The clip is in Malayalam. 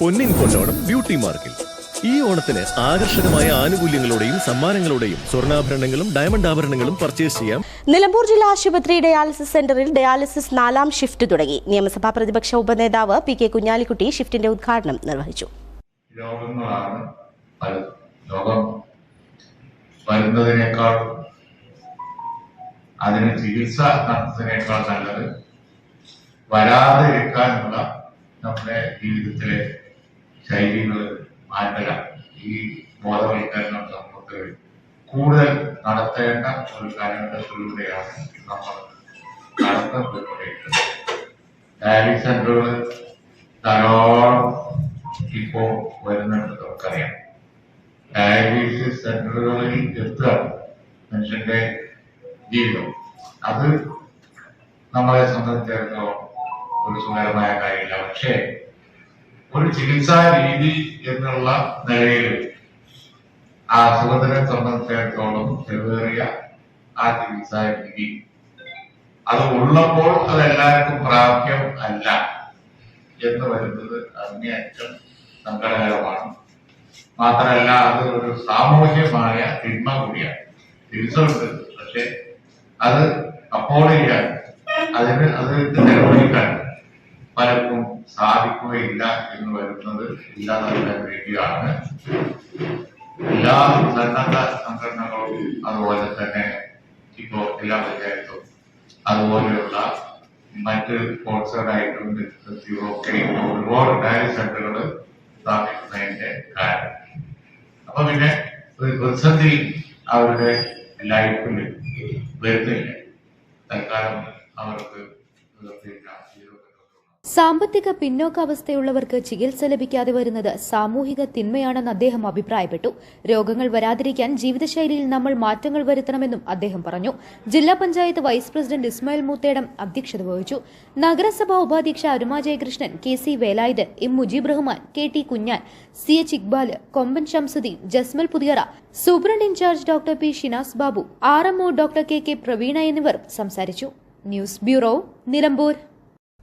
പൊന്നിൻ കൊണ്ടോണം ബ്യൂട്ടി മാർക്കിൽ. ഈ ഓണത്തിന് ആകർഷകമായ ആനുകൂല്യങ്ങളോടെയും സമ്മാനങ്ങളോടെയും സ്വർണാഭരണങ്ങളും ഡയമണ്ട് ആഭരണങ്ങളും പർച്ചേസ് ചെയ്യാം. നിലമ്പൂർ ജില്ലാ ആശുപത്രി ഡയാലിസിസ് സെന്ററിൽ ഡയാലിസിസ് നാലാം ഷിഫ്റ്റ് തുടങ്ങി. നിയമസഭാ പ്രതിപക്ഷ ഉപനേതാവ് പി കെ കുഞ്ഞാലിക്കുട്ടി ഷിഫ്റ്റിന്റെ ഉദ്ഘാടനം നിർവഹിച്ചു. രോഗങ്ങളാണ്. പലതും രോഗം വരുന്നതിനേക്കാൾ അതിന് ചികിത്സ നടത്തുന്നതിനേക്കാൾ നല്ലത് വരാതിരിക്കാനുള്ള നമ്മുടെ ജീവിതത്തിലെ ശൈലികൾ മാറ്റുക ഈ ബോധവൽക്കരണം സമൂഹത്തിൽ കൂടുതൽ നടത്തേണ്ട ഒരു കാലഘട്ടത്തിലൂടെയാണ് നമ്മൾ നടത്തപ്പെട്ടുകൊണ്ടിരിക്കുന്നത് ഡയാലിസ് സെന്ററുകൾ ധാരാളം ഇപ്പോ വരുന്നുണ്ട് നമുക്കറിയാം. ഡയാലിസിസ് സെന്ററുകളിൽ എത്തുക മനുഷ്യന്റെ ജീവിതം. അത് നമ്മളെ സംബന്ധിച്ചിടത്തോളം ഒരു സുന്ദരമായ കാര്യമില്ല. പക്ഷേ ഒരു ചികിത്സാ രീതി എന്നുള്ള നിലയിൽ ആ അസുഖത്തിനെ സംബന്ധിച്ചിടത്തോളം ചെറുതേറിയ ആ ചികിത്സാ രീതി. അത് ഉള്ളപ്പോൾ അത് എല്ലാവർക്കും പ്രാപ്യം അല്ല എന്ന് വരുന്നത് അങ്ങേയറ്റം സങ്കടകരമാണ്. മാത്രമല്ല അത് ഒരു സാമൂഹ്യമായ തിന്മ കൂടിയാണ്. തിരിച്ചുണ്ട് പക്ഷെ അത് അപ്പോൾ ചെയ്യാൻ അതിന് അത് നിർവഹിക്കാൻ പലർക്കും സാധിക്കുകയില്ല എന്ന് വരുന്നത് ഇല്ലാതാക്കാൻ വേണ്ടിയാണ്. എല്ലാ സന്നദ്ധ സംഘടനകളും അതുപോലെ തന്നെ ഇപ്പോ എല്ലാ പഞ്ചായത്തും അതുപോലെയുള്ള മറ്റ് സ്പോൺസേഡ് ഒക്കെ ഒരുപാട് ഡയറി സെന്ററുകൾ സ്ഥാപിക്കുന്നതിന്റെ കാരണം. അപ്പൊ പിന്നെ ഒരു പ്രതിസന്ധി അവരുടെ ലൈഫിൽ വരുന്നില്ല. തൽക്കാലം അവർക്ക് പിന്നെ സാമ്പത്തിക പിന്നോക്കാവസ്ഥയുള്ളവർക്ക് ചികിത്സ ലഭിക്കാതെ വരുന്നത് സാമൂഹിക തിന്മയാണെന്ന് അദ്ദേഹം അഭിപ്രായപ്പെട്ടു. രോഗങ്ങൾ വരാതിരിക്കാൻ ജീവിതശൈലിയിൽ നമ്മൾ മാറ്റങ്ങൾ വരുത്തണമെന്നും അദ്ദേഹം പറഞ്ഞു. ജില്ലാ പഞ്ചായത്ത് വൈസ് പ്രസിഡന്റ് ഇസ്മായിൽ മൂത്തേടം അധ്യക്ഷത വഹിച്ചു. നഗരസഭാ ഉപാധ്യക്ഷ Aruma Jayakrishnan K C Velayudhan M Mujeeb Rahman K T Kunjan C H Iqbal Komban Shamsudheen Jasmal Puthiyara superintendent in charge doctor P Shinas Babu R MO doctor K K Praveena എന്നിവർ സംസാരിച്ചു. News bureau Nilambur.